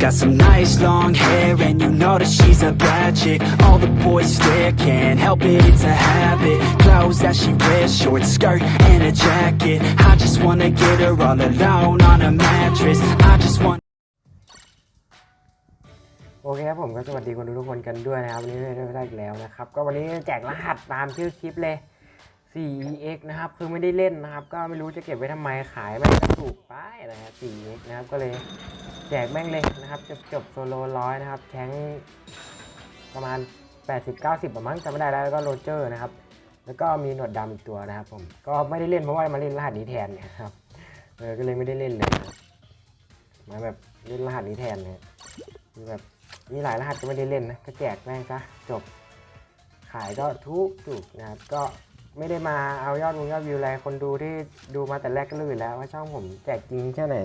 got some nice long hair and you know that she's a bad chick All the boys stare, can't help it, it's a habit Clothes that she wears, short skirt and a jacket I just wanna get her all alone on a mattress I just want โอเคครับผมก็สวัสดีคนดูทุกคนกันด้วยนะครับ วันนี้ได้ได้อีกแล้วนะครับ ก็วันนี้แจกรหัสตามชื่อคลิปเลย 4ex นะครับ คือไม่ได้เล่นนะครับ ก็ไม่รู้จะเก็บไว้ทำไมขายแม่งก็ถูกไปนะฮะ 4ex นะครับ ก็เลย แจกแม่งเลยนะครับจบจบโซโลร้อยนะครับแทงประมาณ 80-90ประมาณจำไม่ได้แล้วแล้วก็โรเจอร์นะครับ แล้วก็มีหนวดดำอีกตัวนะครับผมก็ไม่ได้เล่นเพราะว่ามาเล่นรหัสนี้แทนเนี่ยครับเออก็เลยไม่ได้เล่นเลยมาแบบเล่นรหัสนี้แทนเนี่ยคือแบบมีหลายรหัสก็ไม่ได้เล่นนะก็แจกแม่งซะจบ ขายก็ทุกจุกนะครับก็ไม่ได้มาเอายอดวงยอดวิวอะไรคนดูที่ดูมาแต่แรกก็รู้อยู่แล้วว่าช่องผมแจกจริงแค่ไหน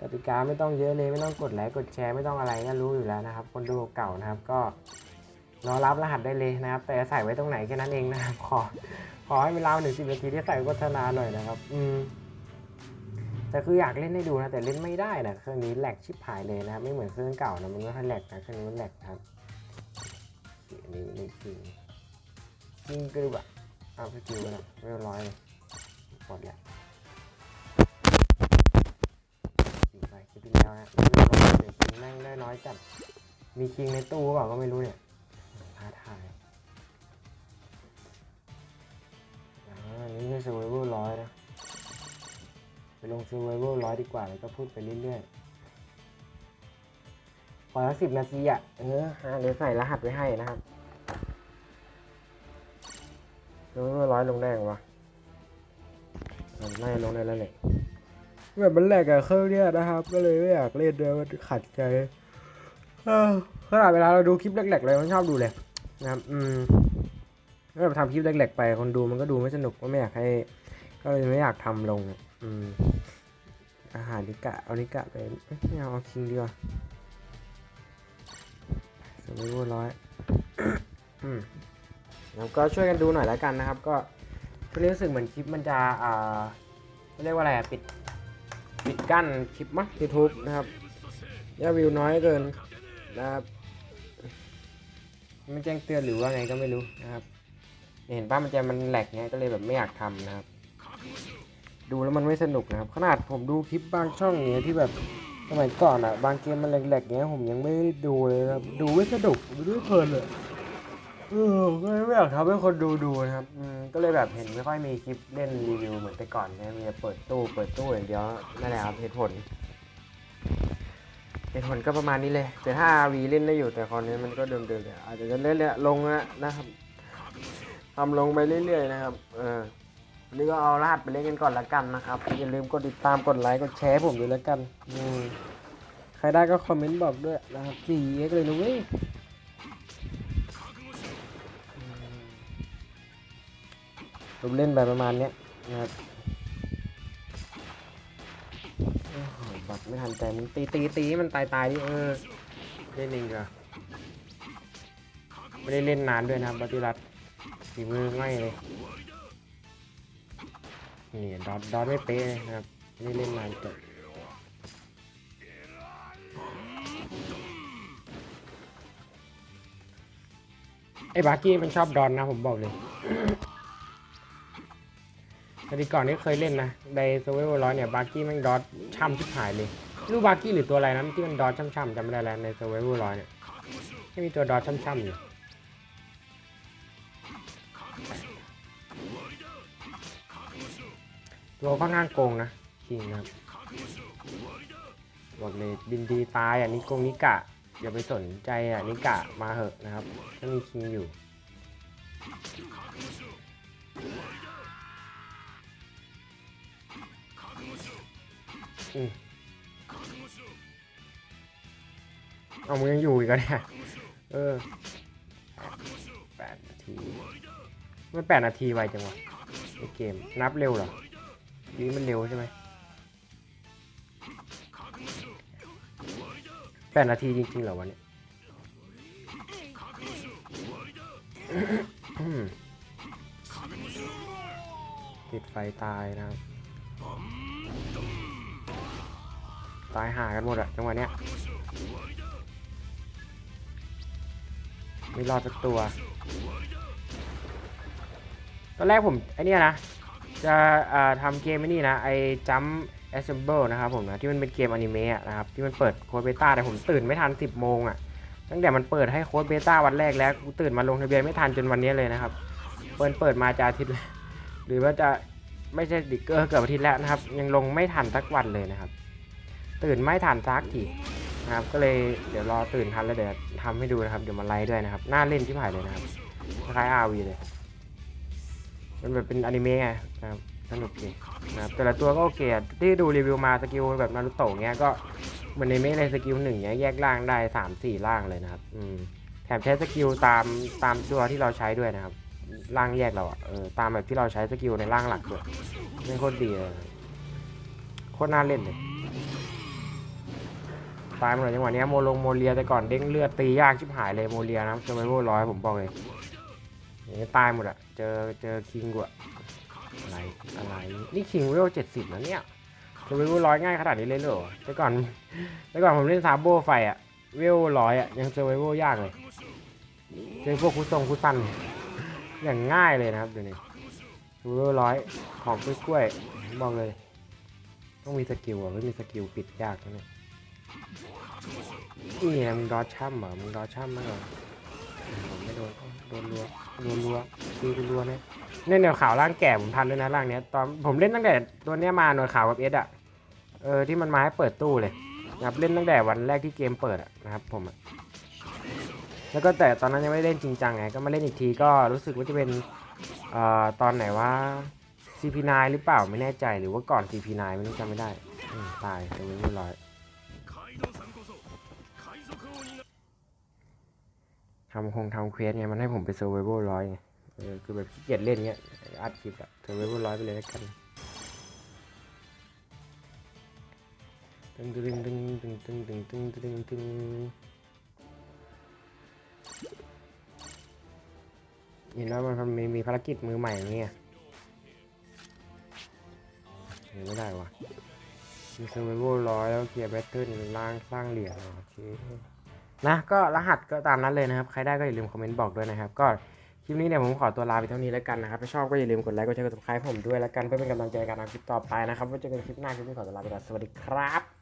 กติกาไม่ต้องเยอะเลยไม่ต้องกดไลค์กดแชร์ไม่ต้องอะไรก็รู้อยู่แล้วนะครับ คนดูเก่านะครับก็รอรับรหัสได้เลยนะครับ แต่ใส่ไว้ตรงไหนแค่นั้นเองนะครับขอขอให้เวลาหนึ่งสิบนาทีที่ใส่โฆษณาหน่อยนะครับ อืมแต่คืออยากเล่นให้ดูนะแต่เล่นไม่ได้นะเครื่องนี้แหลกชิบหายเลยนะครับไม่เหมือนเครื่องเก่านะมันไม่ค่อยแหลกนะเครื่องนี้มันแหลกนะครับอันนี้นี่จริงจริงก็ดูแบบเอาสกิลกันนะเรียบร้อยเลยหมดแล้ว สี่ใบคิดที่แล้วนะไม่รู้ว่าเดี๋ยวคิงแม่งได้น้อยจัด มีคิงในตู้เปล่าก็ไม่รู้เนี่ยท้าทายอ่าอันนี่คือ survival ร้อยนะ ไปลง survival ร้อยดีกว่าแล้วก็พูดไปเรื่อยๆพอแล้วสิบนาทีอะ เออหาเดี๋ยวใส่รหัสไว้ให้นะครับ survival ร้อยลงได้ยังวะมันไม่ลงได้แล้วแหละ แบบมันแหลกกับเครื่องเนี้ยนะครับ ก็เลยไม่อยากเล่นเลยมันขัดใจขนาดเวลาเราดูคลิปแหลกๆเลยมันชอบดูเลยนะครับอืมถ้าแบบทำคลิปแหลกๆไปคนดูมันก็ดูไม่สนุกก็ไม่อยากให้ ก็เลยไม่อยากทำลงอืมอาหารนิกะเอานิกะไปเอ้ยไม่เอาเอาคิงดีกว่าสมัยร้อยอืมแล้วก็ช่วยกันดูหน่อยแล้วกันนะครับ ก็ช่วงนี้รู้สึกเหมือนคลิปมันจะอ่าเรียกว่าอะไรอะปิด ปิดกั้นคลิปมั้งยูทูบนะครับยอดวิวน้อยเกินนะครับไม่แจ้งเตือนหรือว่าไงก็ไม่รู้นะครับ เห็นป้ามันจะมันแหลกเงี้ยก็เลยแบบไม่อยากทำนะครับ ดูแล้วมันไม่สนุกนะครับ ขนาดผมดูคลิปบางช่องเนี้ยที่แบบสมัยก่อนอะ บางเกมมันแหลกๆเงี้ยผมยังไม่ดูเลยนะครับดูไม่สนุกดูไม่เพลินเลย เออก็ไม่อยากทำให้คนดูดูนะครับอืมก็เลยแบบเห็นไม่ค่อยมีคลิปเล่นรีวิวเหมือนแต่ก่อนนะมีแต่เปิดตู้เปิดตู้อย่างเดียวนั่นแหละครับเหตุผลเหตุผลก็ประมาณนี้เลย แต่ถ้าวีเล่นได้อยู่แต่คราวนี้มันก็เดิมๆเลยอาจจะเล่นๆลงนะนะครับทำลงไปเรื่อยๆนะครับ เออวันนี้ก็เอารหัสไปเล่นกันก่อนละกันนะครับ อย่าลืมกดติดตามกดไลค์กดแชร์ผมด้วยละกันอืมใครได้ก็คอมเมนต์บอกด้วยนะครับ 4x เลยนะเว้ย ผมเล่นไปประมาณเนี้ยนะครับบัตรไม่ทันใจมึงตีตีตีมันตายตายดิเออเล่นเองเหรอไม่ได้เล่นนานด้วยนะครับบัติรัตฝีมือง่ายเลยนี่ดอทดอทไม่เป๊ะนะครับนี่เล่นนานเกินไอ้บาร์กี้มันชอบดอนนะผมบอกเลย แต่ทีก่อนนี้เคยเล่นนะในโซเวอร์ร้อยเนี่ยบาร์กี้มันดอทช่ำชิบหายเลยรู้บาร์กี้หรือตัวอะไรนั้นที่มันดอทช่ำๆจำไม่ได้แล้วในโซเวอร์ร้อยเนี่ยไม่มีตัวดอทช่ำๆอยู่ตัวค่อนข้างโกงนะคิงนะครับอกเลยบินดีตายอะนิกงนิกะอย่าไปสนใจอะนิกะมาเหอะนะครับถ้ามีคิงอยู่ เอามึงยังอยู่อีกแล้วเนี่ยเออแปดนาทีไม่แปดนาทีไวจังวะในเกมนับเร็วเหรอนี้มันเร็วใช่ไหมแปดนาทีจริงๆเหรอวันนี้ติดไฟตายนะครับ ตายหากันหมดอะจังหวะเนี้ยไม่รอดสักตัว ตอนแรกผมไอเนี้ยนะ จะทำเกมไอ้นี่นะ ไอจัม assemble นะครับผมนะ ที่มันเป็นเกมอนิเมะนะครับ ที่มันเปิดโค้ดเบต้าแต่ผมตื่นไม่ทัน 10 โมงอะตั้งแต่มันเปิดให้โค้ดเบต้าวันแรกแล้วกูตื่นมาลงทะเบียนไม่ทันจนวันนี้เลยนะครับ เปิดเปิดมาจะอาทิตย์หรือว่าจะไม่ใช่ดิเกอร์เกือบอาทิตย์แล้วนะครับ ยังลงไม่ทันสักวันเลยนะครับ ตื่นไม่ทันซักทีนะครับ ก็เลยเดี๋ยวรอตื่นทันแล้วเดี๋ยวทำให้ดูนะครับ เดี๋ยวมาไลด้วยนะครับน่าเล่นที่ผ่ายเลยนะครับ คล้ายๆ RV เลย มันแบบเป็นอนิเมะไงนะครับสนุกดีนะครับแต่ละตัวก็โอเคที่ดูรีวิวมาสกิลแบบนารูโตะเงี้ยก็เหมือนในเมะเลยสกิลหนึ่งเนี้ยแยกล่างได้สามสี่ล่างเลยนะครับ อืมแถมใช้สกิลตามตามตัวที่เราใช้ด้วยนะครับล่างแยกเราอะเออตามแบบที่เราใช้สกิลในล่างหลักด้วยนี่โคตรดีเลยโคตรน่าเล่นเลย ตายหมดเลยจังหวะนี้โมลงโมเลียแต่ก่อนเด้งเลือดตียากชิบหายเลยโมเลียนะครับเซอร์ไวโวร้อยผมบอกเลยนี้ตายหมดอะเจอเจอคิงกูอะอะไรอะไรนี่คิงเวลเจ็ดสิบแล้วเนี่ยจะเวลร้อยง่ายขนาดนี้เลยเหรอแต่ก่อนแต่ก่อนผมเล่นซาโบไฟอะเวลร้อยอะยังเจอเวลยากเลยเจอพวกคุซงคุซันอย่างง่ายเลยนะครับเดี๋ยวนี้เวลร้อยของกล้วยๆบอกเลย ต้องมีสกิลอะไม่มีสกิลปิดยากนะเนี่ย นี่ไงมึงดอช่ำเหรอมึงดอช่ำมากเลยผมไม่โดนโดนรัวโดนรัวตีเป็นรัวเนี่ยเนี่ยแนวขาวร่างแก่ผมทันด้วยนะร่างเนี้ยตอนผมเล่นตั้งแต่ตัวเนี้ยมาหน่วยขาวกับเอสอะเออที่มันมาให้เปิดตู้เลยนะครับเล่นตั้งแต่วันแรกที่เกมเปิดอะนะครับผมอะแล้วก็แต่ตอนนั้นยังไม่เล่นจริงจังไงก็มาเล่นอีกทีก็รู้สึกว่าจะเป็นเอ่อตอนไหนว่า CP9 หรือเปล่าไม่แน่ใจหรือว่าก่อน CP9 ไม่รู้จำไม่ได้ตายตัวนี้เรียบร้อยำคงทำเควสไงมันให้ผมไปเซอร์ไวเวร้อยไงเออคือแบบขี้เกียจเล่นเงี้ยอัดคลิปอะเซอร์ไวเวร้อยไปเลยแล้วกันตึงตึงตึงตึงตึงตึงตึงตึงตึงเห็นว่ามันมีมีภารกิจมือใหม่อย่างเงี้ยเห็นไม่ได้วะมีเซอร์ไวเวร้อยแล้วเคลียร์แบตเทิลล่างสร้างเหรียญโอเค นะก็รหัสก็ตามนั้นเลยนะครับ ใครได้ก็อย่าลืมคอมเมนต์บอกด้วยนะครับ ก็คลิปนี้เนี่ยผมขอตัวลาไปเท่านี้แล้วกันนะครับ ถ้าชอบก็อย่าลืมกดไลค์กดแชร์กด subscribe ผมด้วยแล้วกันเพื่อเป็นกำลังใจในการทำคลิปต่อไปนะครับไว้เจอกันคลิปหน้าคลิปนี้ขอตัวลาไปก่อนสวัสดีครับ